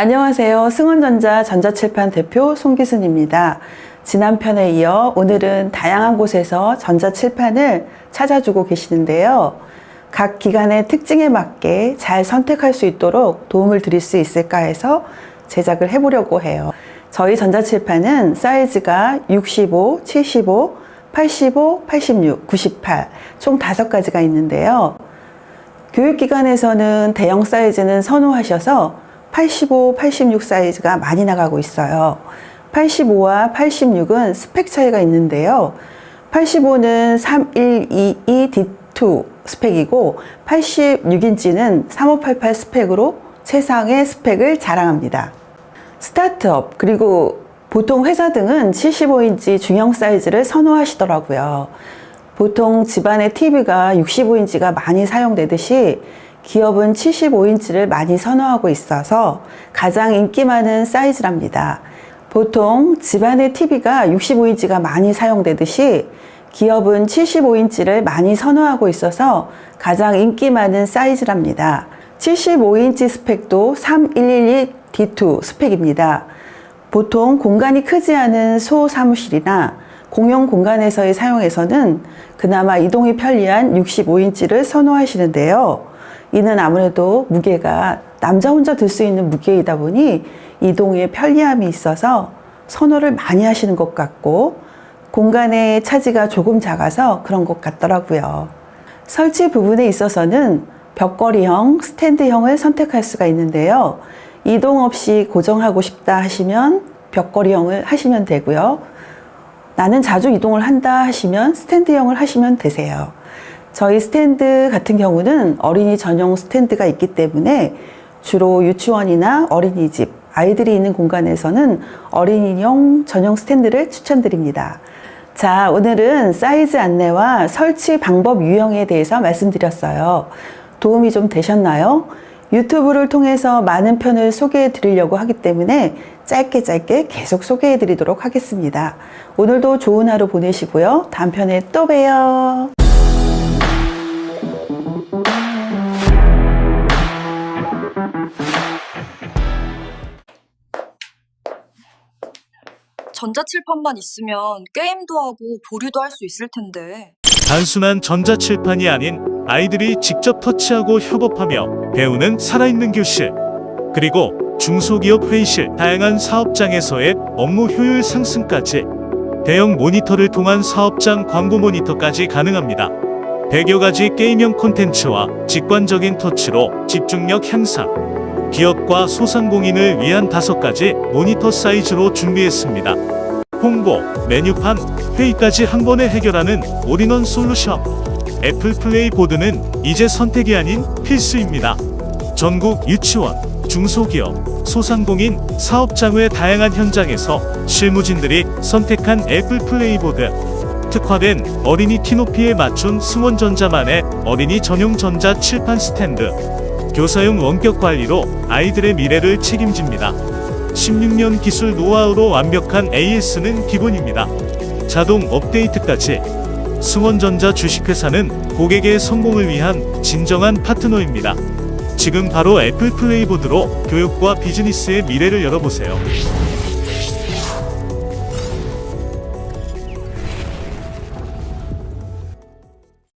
안녕하세요. 승원전자 전자칠판 대표 송기순입니다. 지난 편에 이어 오늘은 다양한 곳에서 전자칠판을 찾아주고 계시는데요. 각 기관의 특징에 맞게 잘 선택할 수 있도록 도움을 드릴 수 있을까 해서 제작을 해보려고 해요. 저희 전자칠판은 사이즈가 65, 75, 85, 86, 98, 총 5가지가 있는데요. 교육기관에서는 대형 사이즈는 선호하셔서 85, 86 사이즈가 많이 나가고 있어요. 85와 86은 스펙 차이가 있는데요. 85는 3122D2 스펙이고 86인치는 3588 스펙으로 최상의 스펙을 자랑합니다. 스타트업 그리고 보통 회사 등은 75인치 중형 사이즈를 선호하시더라고요. 보통 집안의 TV가 65인치가 많이 사용되듯이 기업은 75인치를 많이 선호하고 있어서 가장 인기 많은 사이즈랍니다. 보통 집안의 TV가 65인치가 많이 사용되듯이 기업은 75인치를 많이 선호하고 있어서 가장 인기 많은 사이즈랍니다. 75인치 스펙도 3112D2 스펙입니다. 보통 공간이 크지 않은 소사무실이나 공용 공간에서의 사용에서는 그나마 이동이 편리한 65인치를 선호하시는데요. 이는 아무래도 무게가 남자 혼자 들 수 있는 무게이다 보니 이동에 편리함이 있어서 선호를 많이 하시는 것 같고 공간의 차지가 조금 작아서 그런 것 같더라고요. 설치 부분에 있어서는 벽걸이형, 스탠드형을 선택할 수가 있는데요. 이동 없이 고정하고 싶다 하시면 벽걸이형을 하시면 되고요. 나는 자주 이동을 한다 하시면 스탠드형을 하시면 되세요. 저희 스탠드 같은 경우는 어린이 전용 스탠드가 있기 때문에 주로 유치원이나 어린이집, 아이들이 있는 공간에서는 어린이용 전용 스탠드를 추천드립니다. 자, 오늘은 사이즈 안내와 설치 방법 유형에 대해서 말씀드렸어요. 도움이 좀 되셨나요? 유튜브를 통해서 많은 편을 소개해 드리려고 하기 때문에 짧게 짧게 계속 소개해 드리도록 하겠습니다. 오늘도 좋은 하루 보내시고요. 다음 편에 또 봬요. 전자칠판만 있으면 게임도 하고 보류도 할 수 있을 텐데. 단순한 전자칠판이 아닌 아이들이 직접 터치하고 협업하며 배우는 살아있는 교실 그리고 중소기업 회의실 다양한 사업장에서의 업무 효율 상승까지 대형 모니터를 통한 사업장 광고 모니터까지 가능합니다. 100여 가지 게임형 콘텐츠와 직관적인 터치로 집중력 향상 기업과 소상공인을 위한 다섯 가지 모니터 사이즈로 준비했습니다. 홍보, 메뉴판, 회의까지 한 번에 해결하는 올인원 솔루션. 애플 플레이 보드는 이제 선택이 아닌 필수입니다. 전국 유치원, 중소기업, 소상공인, 사업장의 다양한 현장에서 실무진들이 선택한 애플 플레이 보드. 특화된 어린이 키높이에 맞춘 승원전자만의 어린이 전용 전자 칠판 스탠드. 교사용 원격 관리로 아이들의 미래를 책임집니다. 16년 기술 노하우로 완벽한 AS는 기본입니다. 자동 업데이트까지 승원전자 주식회사는 고객의 성공을 위한 진정한 파트너입니다. 지금 바로 애플 플레이보드로 교육과 비즈니스의 미래를 열어보세요.